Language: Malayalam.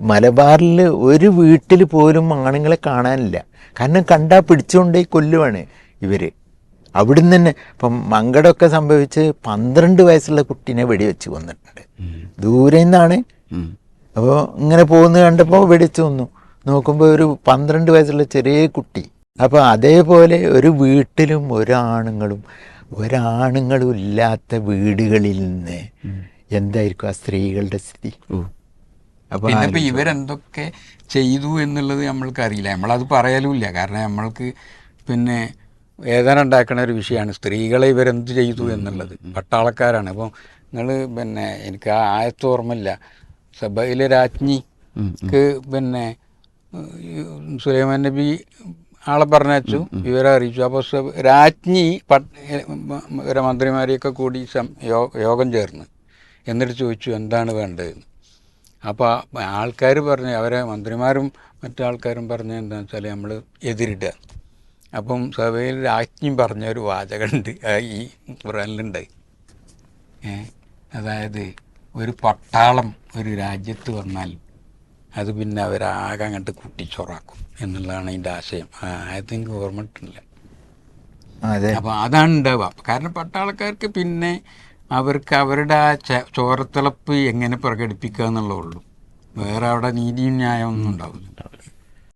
മലബാറിൽ ഒരു വീട്ടിൽ പോലും ആണുങ്ങളെ കാണാനില്ല. കാരണം കണ്ടാൽ പിടിച്ചുകൊണ്ടേ കൊല്ലുവാണ് ഇവർ അവിടുന്ന് തന്നെ ഇപ്പം മങ്കടമൊക്കെ സംഭവിച്ച് പന്ത്രണ്ട് വയസ്സുള്ള കുട്ടീനെ വെടിവെച്ച് കൊന്നിട്ടുണ്ട്. ദൂരെ നിന്നാണ് അപ്പോൾ ഇങ്ങനെ പോകുന്നത് കണ്ടപ്പോൾ വെടിച്ച് കൊന്നു. നോക്കുമ്പോൾ ഒരു പന്ത്രണ്ട് വയസ്സുള്ള ചെറിയ കുട്ടി. അപ്പോൾ അതേപോലെ ഒരു വീട്ടിലും ഒരാണുങ്ങളും ഒരാണുങ്ങളും ഇല്ലാത്ത വീടുകളിൽ നിന്ന് എന്തായിരിക്കും ആ സ്ത്രീകളുടെ സ്ഥിതി? പിന്നെ ഇപ്പൊ ഇവരെന്തൊക്കെ ചെയ്തു എന്നുള്ളത് നമ്മൾക്ക് അറിയില്ല നമ്മളത് പറയലുമില്ല. കാരണം നമ്മൾക്ക് പിന്നെ വേദന ഉണ്ടാക്കുന്ന ഒരു വിഷയമാണ്. സ്ത്രീകളെ ഇവരെന്ത് ചെയ്തു എന്നുള്ളത്. പട്ടാളക്കാരാണ്. അപ്പം നിങ്ങൾ പിന്നെ എനിക്ക് ആ ആയത്ത് ഓർമ്മയില്ല. സഭയിലെ രാജ്ഞിക്ക് പിന്നെ സുലൈമാൻ നബി ആളെ പറഞ്ഞു വിവരം അറിയിച്ചു. അപ്പോൾ രാജ്ഞി ഇവരെ മന്ത്രിമാരെയൊക്കെ കൂടി യോഗം ചേർന്ന്. എന്നിട്ട് ചോദിച്ചു എന്താണ് വേണ്ടതെന്ന് അപ്പോൾ ആൾക്കാർ പറഞ്ഞ് അവരെ മന്ത്രിമാരും മറ്റാൾക്കാരും പറഞ്ഞ എന്താണെന്ന് വെച്ചാൽ നമ്മൾ എതിരിടുക അപ്പം സഭയിൽ രാജ്ഞി പറഞ്ഞൊരു വാചകമുണ്ട് ഈ ഖുറാനിലുണ്ട് ഏഹ് അതായത് ഒരു പട്ടാളം ഒരു രാജ്യത്ത് വന്നാൽ അത് പിന്നെ അവരാകെ അങ്ങോട്ട് കുട്ടിച്ചോറാക്കും എന്നുള്ളതാണ് അതിന്റെ ആശയം. ആയത് എനിക്ക് അതെ. അപ്പോൾ അതാണ് ഉണ്ടാവുക കാരണം പട്ടാളക്കാർക്ക് പിന്നെ അവർക്ക് അവരുടെ ആ ചോരത്തിളപ്പ് എങ്ങനെ പ്രകടിപ്പിക്കുക എന്നുള്ളതുള്ളൂ വേറെ അവിടെ നീതിയും ന്യായമൊന്നും ഉണ്ടാവില്ല.